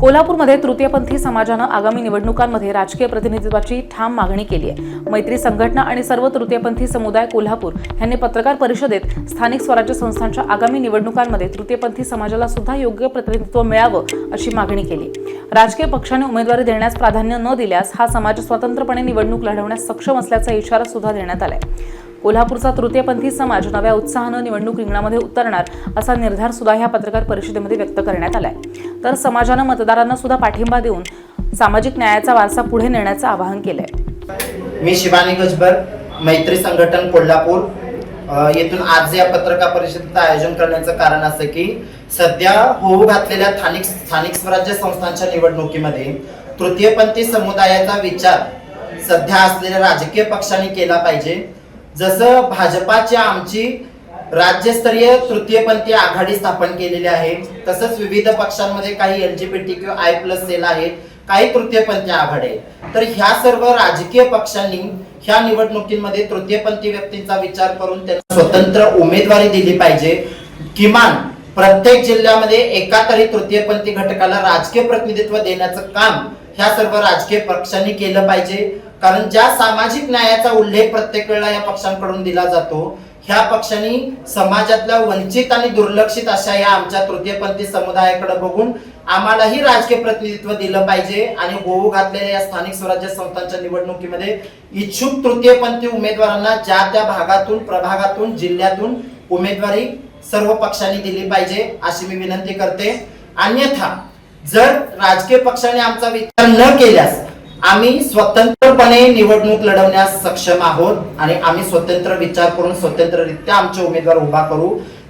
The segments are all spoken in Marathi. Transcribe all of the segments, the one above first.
कोल्हापूरमध्ये तृतीयपंथी समाजानं आगामी निवडणुकांमध्ये राजकीय प्रतिनिधित्वाची ठाम मागणी केली आहे. मैत्री संघटना आणि सर्व तृतीयपंथी समुदाय कोल्हापूर यांनी पत्रकार परिषदेत स्थानिक स्वराज्य संस्थांच्या आगामी निवडणुकांमध्ये तृतीयपंथी समाजाला सुद्धा योग्य प्रतिनिधित्व मिळावं अशी मागणी केली. राजकीय पक्षाने उमेदवारी देण्यास प्राधान्य न दिल्यास हा समाज स्वतंत्रपणे निवडणूक लढवण्यास सक्षम असल्याचा इशारा सुद्धा देण्यात आलाय. कोल्हापूरचा तृतीयपंथी समाज नव्या उत्साहानं निवडणूक रिंगणामध्ये उतरणार असा निर्धार सुद्धा ह्या पत्रकार परिषदेमध्ये व्यक्त करण्यात आलाय. तर समाजानं मतदारांना सुद्धा पाठिंबा देऊन सामाजिक न्यायाचा वारसा पुढे नेण्याचं आवाहन केलंय. मी शिवानी गजबर मैत्री संघटन कोल्हापूर. येथून आज या पत्रकार परिषदेचं आयोजन करण्याचं कारण असं की सध्या होऊ घातलेल्या स्थानिक स्थानिक स्वराज्य संस्थांच्या निवडणुकीमध्ये तृतीयपंथी समुदायाचा विचार सध्या असलेल्या राजकीय पक्षांनी केला पाहिजे. जसं भाजपाची आमची राज्यस्तरीय तृतीयपंथी आघाडी स्थापन केलेली आहे तसंच विविध पक्षांमध्ये काही एलजीबीटी किंवा आय प्लस सेल आहेत काही तृतीयपंथी आघाडी आहेत. तर ह्या सर्व राजकीय पक्षांनी ह्या निवडणुकीमध्ये तृतीयपंथी व्यक्तींचा विचार करून त्यांना स्वतंत्र उमेदवारी दिली पाहिजे. किमान प्रत्येक जिल्ह्यामध्ये एका तरी तृतीयपंथी घटकाला राजकीय प्रतिनिधित्व देण्याचं काम ह्या सर्व राजकीय पक्षांनी केलं पाहिजे. कारण ज्या सामाजिक न्यायाचा उल्लेख प्रत्येक वेळेला या पक्षांकडून दिला जातो ह्या पक्षांनी समाजातल्या वंचित आणि दुर्लक्षित अशा या आमच्या तृतीयपंथी समुदायाकडे बघून आम्हालाही राजकीय प्रतिनिधित्व दिलं पाहिजे आणि होऊ घातलेल्या या स्थानिक स्वराज्य संस्थांच्या निवडणुकीमध्ये इच्छुक तृतीयपंथी उमेदवारांना ज्या त्या भागातून प्रभागातून जिल्ह्यातून उमेदवारी सर्व पक्षांनी दिली पाहिजे अशी मी विनंती करते. अन्यथा जर राजकीय पक्षाने आमचा विचार न केल्यास आम्ही स्वतंत्रपणे निवडणूक लढवण्यास सक्षम आहोत आणि आम्ही स्वतंत्र विचार करून स्वतंत्ररित्या आमचे उमेदवार उभा करू.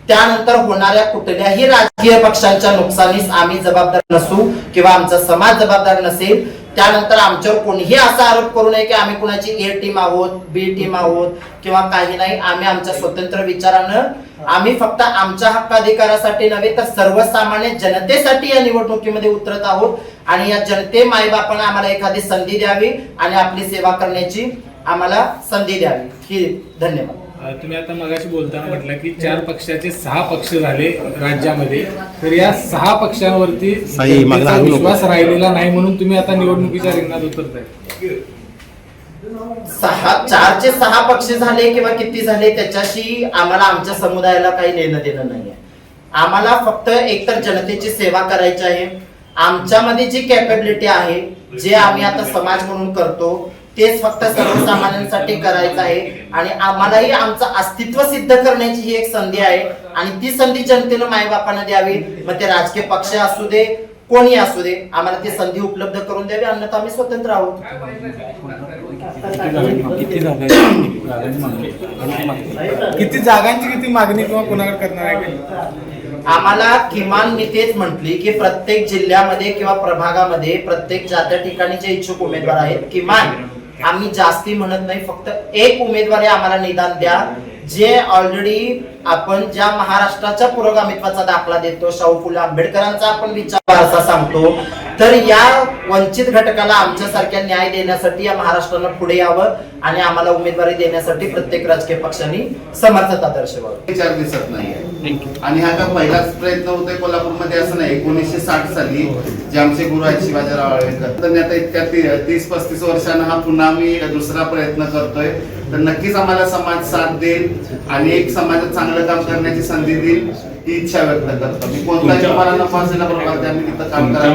त्यानंतर होणाऱ्या कुठल्याही राजकीय पक्षांच्या नुकसानीस आम्ही जबाबदार नसू किंवा आमचा समाज जबाबदार नसेल. त्यानंतर आमच्यावर कोणीही असा आरोप करू नये की आम्ही कुणाची ए टीम आहोत बी टीम आहोत किंवा काही नाही. आम्ही आमच्या स्वतंत्र विचारानं आम्ही फक्त आमच्या हक्काधिकारासाठी नव्हे तर सर्वसामान्य जनतेसाठी या निवडणुकीमध्ये उतरत आहोत. आणि या जनते मायबापानं आम्हाला एखादी संधी द्यावी आणि आपली सेवा करण्याची आम्हाला संधी द्यावी. ही धन्यवाद. तुम्ही आता मगाशी बोलताना म्हटलं की चार पक्षाचे सहा पक्ष झाले राज्यामध्ये. तर या सहा पक्षांवरती. विश्वास राहिलेला नाही म्हणून तुम्ही आता निवडणुकीच्या रिंगणात उतरताय. सहा चारचे सहा पक्ष झाले किंवा किती झाले त्याच्याशी आम्हाला आमच्या समुदायाला काही लेणं देणं नाहीये. आम्हाला फक्त एकतर जनतेची सेवा करायची आहे आमच्यामध्ये जी कॅपेबिलिटी आहे जे आम्ही आता समाज म्हणून करतो तेच फक्त सर्वसामान्यांसाठी करायचं आहे. आणि आम्हालाही आमचं अस्तित्व सिद्ध करण्याची ही एक संधी आहे. आणि ती संधी जनतेनं मायबापांना द्यावी. मग ते राजकीय पक्ष असू दे कोणी असू दे आम्हाला ती संधी उपलब्ध करून द्यावी अन्यथा आम्ही स्वतंत्र आहोत. किती जागांची किती मागणी किंवा कोणाकडे करणार आहे? आम्हाला किमान मी तेच म्हटली की प्रत्येक जिल्ह्यामध्ये किंवा प्रभागामध्ये प्रत्येक ज्या त्या ठिकाणी जे इच्छुक उमेदवार आहेत किमान आम्ही जास्ती म्हणत नाही फक्त एक उमेदवारी आम्हाला निदान द्या. जे ऑलरेडी आपण ज्या महाराष्ट्राच्या पुरोगामित्वाचा दाखला देतो शाहू फुले आंबेडकरांचा आपण विचार असा सांगतो तर या वंचित घटकाला आमच्यासारख्या न्याय देण्यासाठी या महाराष्ट्रानं पुढे यावं आणि आम्हाला उमेदवारी देण्यासाठी प्रत्येक राजकीय पक्षांनी समर्थता दर्शवावी. विचार दिसत नाही आणि हा का पहिलाच प्रयत्न होतोय कोल्हापूरमध्ये असं नाही. एकोणीसशे साठ साली जे आमचे गुरु आहेत शिवाजीराव आळवेकर तर आता इतक्या तीस पस्तीस वर्षांना हा पुन्हा मी दुसरा प्रयत्न करतोय. तर नक्कीच आम्हाला समाज साथ देईल आणि एक समाजात चांगलं काम करण्याची संधी देईल ही इच्छा व्यक्त करतो. मी कोणताही तुम्हाला नफा असेल आम्ही तिथं काम करायला